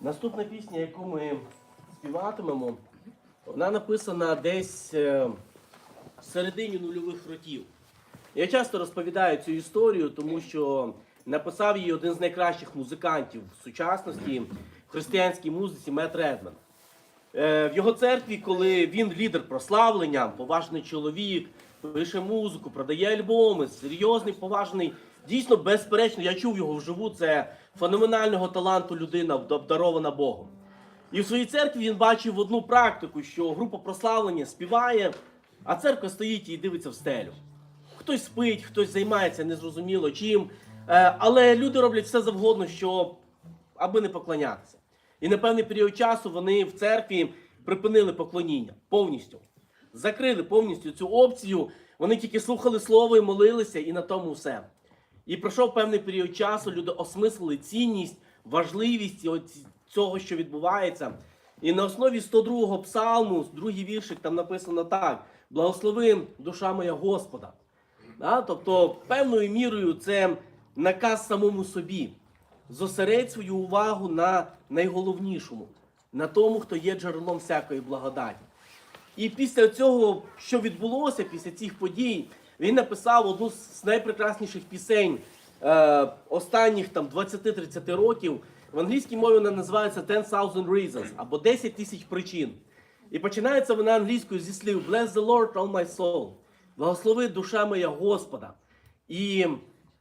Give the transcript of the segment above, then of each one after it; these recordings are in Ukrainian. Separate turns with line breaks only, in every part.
наступна пісня, яку ми співатимемо, вона написана десь е, в середині нульових років. Я часто розповідаю цю історію, тому що написав її один з найкращих музикантів в сучасності в християнській музиці Мет Редман. Е, В його церкві, коли він лідер прославлення, поважний чоловік, пише музику, продає альбоми, серйозний, поважний. Дійсно, безперечно, я чув його вживу. Це феноменального таланту людина, обдарована Богом. І в своїй церкві він бачив одну практику, що група прославлення співає, а церква стоїть і дивиться в стелю. Хтось спить, хтось займається незрозуміло чим. Е, Але люди роблять все завгодно, щоб аби не поклонятися. І на певний період часу вони в церкві припинили поклоніння повністю. Закрили повністю цю опцію. Вони тільки слухали слово і молилися, і на тому все. І пройшов певний період часу, люди осмислили цінність, важливість цього, що відбувається. І на основі 102-го псалму, другий віршик, там написано так: благослови душа моя Господа. Да? Тобто, певною мірою це наказ самому собі. Зосередь свою увагу на найголовнішому, на тому, хто є джерелом всякої благодаті. І після цього, що відбулося, після цих подій, він написав одну з найпрекрасніших пісень е, останніх там 20-30 років. В англійській мові вона називається «10,000 Reasons або 10 тисяч причин. І починається вона англійською зі слів Bless the Lord, all my soul. Благослови душа моя Господа. І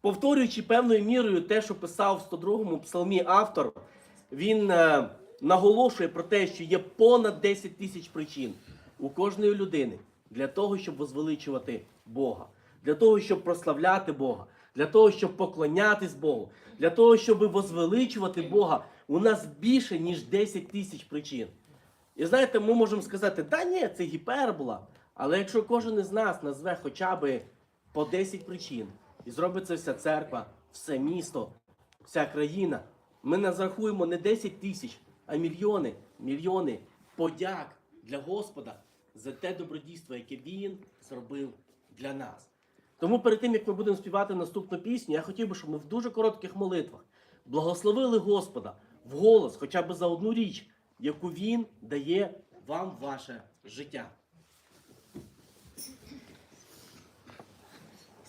повторюючи певною мірою те, що писав в 102-му псалмі автор, він е, наголошує про те, що є понад 10 тисяч причин у кожної людини для того, щоб возвеличувати Бога, для того, щоб прославляти Бога, для того, щоб поклонятись Богу, для того, щоб возвеличувати Бога. У нас більше, ніж 10 тисяч причин. І знаєте, ми можемо сказати, да ні, це гіпербола. Але якщо кожен із нас назве хоча б по 10 причин, і зробить це вся церква, все місто, вся країна, ми не зарахуємо не 10 тисяч, а мільйони, мільйони подяк для Господа за те добродійство, яке Він зробив для нас. Тому перед тим, як ми будемо співати наступну пісню, я хотів би, щоб ми в дуже коротких молитвах благословили Господа в голос, хоча б за одну річ, яку Він дає вам ваше життя.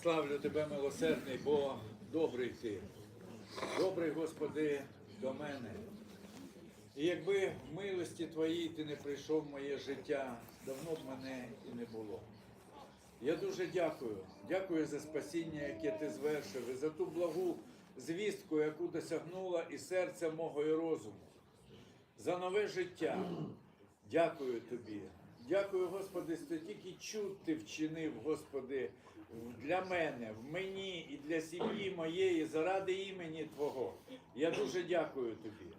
Славлю тебе, милосердний, бо добрий ти. Добрий, Господи, до мене. І якби в милості Твоїй ти не прийшов в моє життя, давно б мене і не було. Я дуже дякую. Дякую за спасіння, яке ти звершив, і за ту благу звістку, яку досягнула і серця мого і розуму. За нове життя. Дякую тобі. Дякую, Господи, що тільки чуд ти вчинив, Господи, для мене, в мені і для сім'ї моєї, заради імені Твого. Я дуже дякую тобі.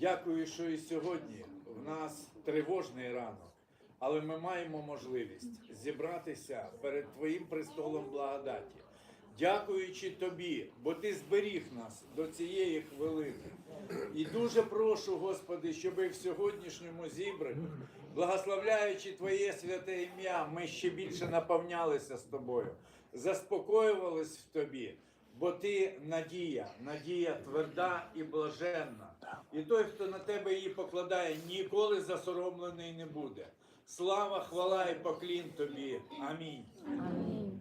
Дякую, що і сьогодні в нас тривожний ранок, але ми маємо можливість зібратися перед Твоїм престолом благодаті. Дякуючи тобі, бо ти зберіг нас до цієї хвилини. І дуже прошу, Господи, щоб в сьогоднішньому зібранні, благословляючи Твоє святе ім'я, ми ще більше наповнялися з тобою, заспокоювались в тобі, бо ти надія, надія тверда і блаженна. І той, хто на тебе її покладає, ніколи засоромлений не буде. Слава, хвала і поклін тобі. Амінь.
Амінь.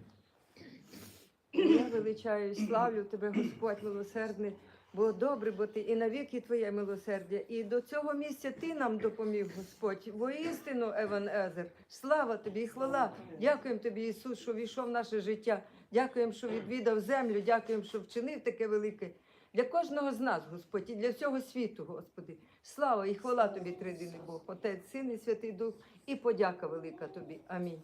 Я величаю і славлю тебе, Господь милосердний, бо добрий, бо ти і навіки твоє милосердя. І до цього місця ти нам допоміг, Господь. Воістину, Еван Езер. Слава тобі і хвала. Дякуємо тобі, Ісус, що війшов в наше життя. Дякуємо, що відвідав землю. Дякуємо, що вчинив таке велике. Для кожного з нас, Господь, і для всього світу, Господи. Слава і хвала тобі, триєдиний Бог, Отець, Син і Святий Дух, і подяка велика тобі. Амінь.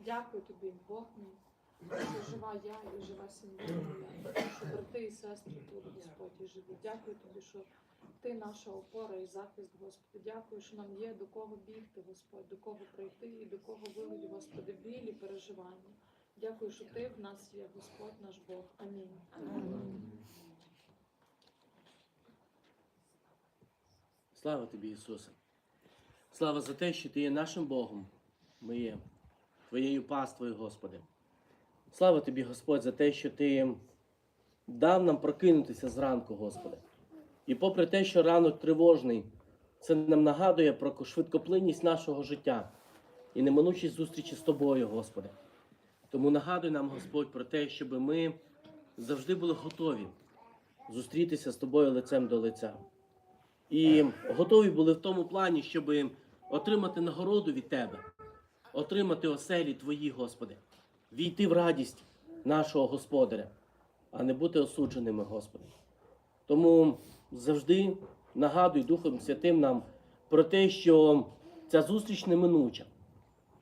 Дякую тобі, Бог мій, що жива я і жива сім'я моя, що брати і сестри тут, Господь, і живі. Дякую тобі, що ти наша опора і захист, Господи. Дякую, що нам є до кого бігти, Господь, до кого прийти і до кого вилити, Господи, білі переживання. Дякую, що ти в нас є, Господь наш Бог. Амінь.
Слава тобі, Ісусе. Слава за те, що ти є нашим Богом. Ми є твоєю паствою, Господи. Слава тобі, Господь, за те, що ти дав нам прокинутися зранку, Господи. І попри те, що ранок тривожний, це нам нагадує про швидкоплинність нашого життя і неминучість зустрічі з тобою, Господи. Тому нагадуй нам, Господь, про те, щоб ми завжди були готові зустрітися з тобою лицем до лиця. І готові були в тому плані, щоб отримати нагороду від Тебе, отримати оселі Твої, Господи, війти в радість нашого Господаря, а не бути осудженими, Господи. Тому завжди нагадуй Духом Святим нам про те, що ця зустріч неминуча,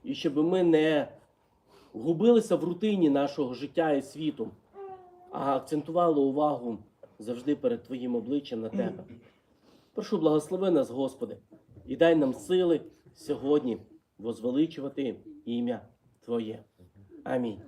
і щоб ми не губилися в рутині нашого життя і світу, а акцентували увагу завжди перед Твоїм обличчям на Тебе. Прошу благослови нас, Господи, і дай нам сили сьогодні возвеличувати ім'я Твоє. Амінь.